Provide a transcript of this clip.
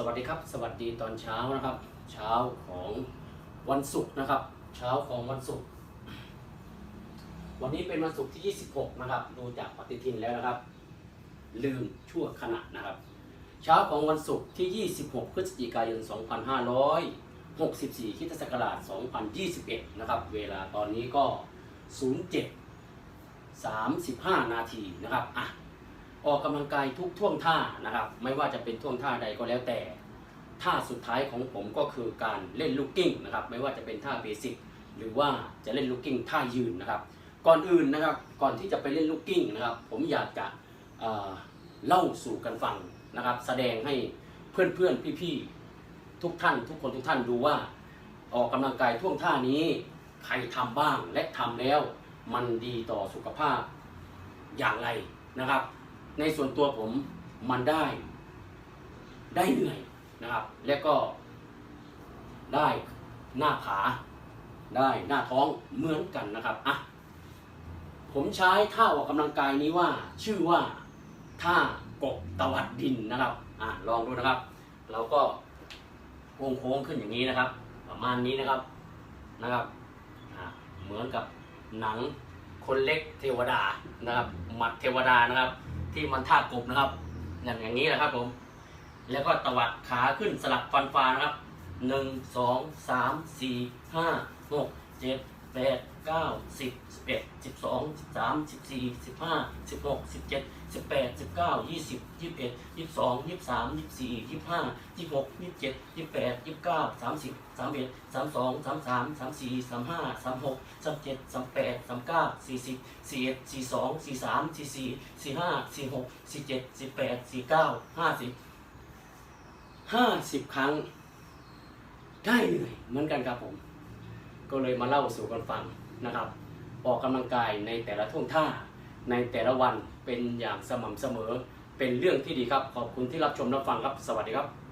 สวัสดีครับ สวัสดีตอนเช้านะครับ เช้าของวันศุกร์นะครับ เช้าของวันศุกร์วันนี้เป็นวันศุกร์ที่ 26 นะครับ ดูจากปฏิทินแล้วนะครับ ลืมชั่วขณะนะครับ เช้าของวันศุกร์ที่ 26 พฤศจิกายน 2564คริสตศักราช 2021 นะครับ เวลาตอนนี้ก็ 07 35 นาทีนะครับอะ ออกกำลังกายทุกท่วงท่านะครับ ไม่ว่าจะเป็นท่วงท่าใดก็แล้วแต่ท่าสุดท้ายของผมก็คือการเล่นลูกกิ้งนะครับ ไม่ว่าจะเป็นท่าเบสิกหรือว่าจะเล่นลูกกิ้งท่ายืนนะครับ ก่อนอื่นนะครับก่อนที่จะไปเล่นลูกกิ้งนะครับ ผมอยากจะเเล่าสู่กันฟังนะครับ แสดงให้เพื่อนๆพี่ๆทุกท่าน ทุกคนทุกท่านดูว่า ออกกำลังกายท่วงท่านี้ใครทำบ้างและทำแล้ว มันดีต่อสุขภาพอย่างไรนะครับ ในส่วนตัวผมมันได้ ได้เหนื่อยนะครับ แล้วก็ได้หน้าขาได้หน้าท้องเหมือนกันนะครับอะผมใช้ท่าออกกำลังกายนี้ว่าชื่อว่าท่ากบตวัดดินนะครับอะลองดูนะครับ เราก็โค้งโค้งขึ้นอย่างนี้นะครับ ประมาณนี้นะครับนะครับเหมือนกับหนังคนเล็กเทวดานะครับ หมัดเทวดานะครับ ที่มันท่ากบนะครับ อย่างอย่างนี้นะครับผม แล้วก็ตวัดขาขึ้นสลับฟันฟ้านะครับหนึ่งสองสามสี่ห้าหกเจ็ด แปดเก้าสิบสิบเอ็ดสิบสองสิบสามสิบสี่สิบห้าสิบหกสิบเจ็ดสิบแปดสิบเก้ายี่สิบยี่สิบเอ็ดยี่สิบสองยี่สิบสามยี่สิบสี่ยี่สิบห้ายี่สิบหกยี่สิบเจ็ดยี่สิบแปดยี่สิบเก้าสามสิบสามเอ็ดสามสองสามสามสามสี่สามห้าสามหกสามเจ็ดสามแปดสามเก้าสี่สิบสี่เอ็ดสี่สองสี่สามสี่สี่สี่ห้าสี่หกสี่เจ็ดสี่แปดสี่เก้าห้าสิบห้าสิบครั้ง ได้เหนื่อยเหมือนกันครับผม ก็เลยมาเล่าสู่กันฟังนะครับ ออกกำลังกายในแต่ละท่วงท่าในแต่ละวันเป็นอย่างสม่ำเสมอ เป็นเรื่องที่ดีครับ ขอบคุณที่รับชมรับฟังครับ สวัสดีครับ